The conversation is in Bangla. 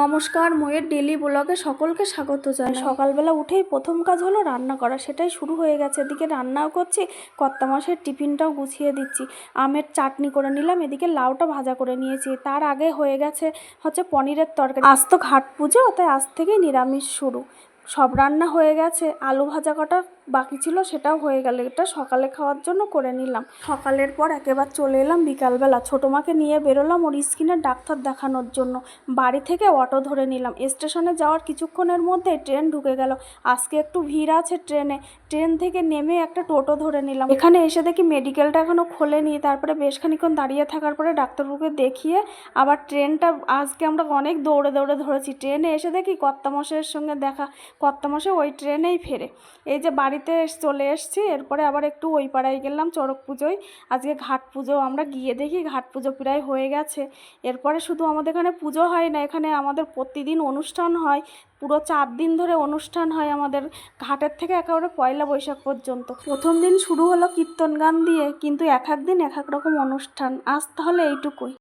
নমস্কার ময়ের ডেলি ব্লগে সকলকে স্বাগত জানাই। সকালবেলা উঠেই প্রথম কাজ হলো রান্না করা, সেটাই শুরু হয়ে গেছে। এদিকে রান্নাও করছি কর্তা মাসের টিফিনটাও গুছিয়ে দিচ্ছি। আমের চাটনি করে নিলাম, এদিকে লাউটা ভাজা করে নিয়েছি। তার আগে হয়ে গেছে হচ্ছে পনিরের তরকারি। আজ তো ঘাট পুজো, তাই আজ থেকেই নিরামিষ শুরু। সব রান্না হয়ে গেছে, আলু ভাজা কটা বাকি ছিল সেটাও হয়ে গেল, এটা সকালে খাওয়ার জন্য করে নিলাম। সকালের পর একেবার চলে এলাম বিকালবেলা, ছোটো মাকে নিয়ে বেরোলাম ওর স্কিনের ডাক্তার দেখানোর জন্য। বাড়ি থেকে অটো ধরে নিলাম, স্টেশনে যাওয়ার কিছুক্ষণের মধ্যে ট্রেন ঢুকে গেল। আজকে একটু ভিড় আছে ট্রেনে, ট্রেন থেকে নেমে একটা টোটো ধরে নিলাম। এখানে এসে দেখি মেডিকেলটা এখনও খোলেনি, তারপরে বেশ খানিক্ষণ দাঁড়িয়ে থাকার পরে ডাক্তারবাবুকে দেখিয়ে আবার ট্রেনটা আজকে আমরা অনেক দৌড়ে দৌড়ে ধরেছি। ট্রেনে এসে দেখি কর্তামশাইয়ের সঙ্গে দেখা কর্তামশাই ওই ট্রেনেই ফেরে। এই যে বাড়িতে চলে এসেছি, এরপরে আবার একটু ওই পাড়ায় গেলাম চড়ক পুজোয়। আজকে ঘাট পুজো, আমরা গিয়ে দেখি ঘাট পুজো প্রায় হয়ে গেছে। এরপরে শুধু আমাদের এখানে পুজো হয় না, এখানে আমাদের প্রতিদিন অনুষ্ঠান হয়। পুরো চার দিন ধরে অনুষ্ঠান হয় আমাদের ঘাটের থেকে একেবারে পয়লা বৈশাখ পর্যন্ত। প্রথম দিন শুরু হলো কীর্তন গান দিয়ে, কিন্তু এক এক দিন এক এক রকম অনুষ্ঠান। আজ তাহলে এইটুকুই।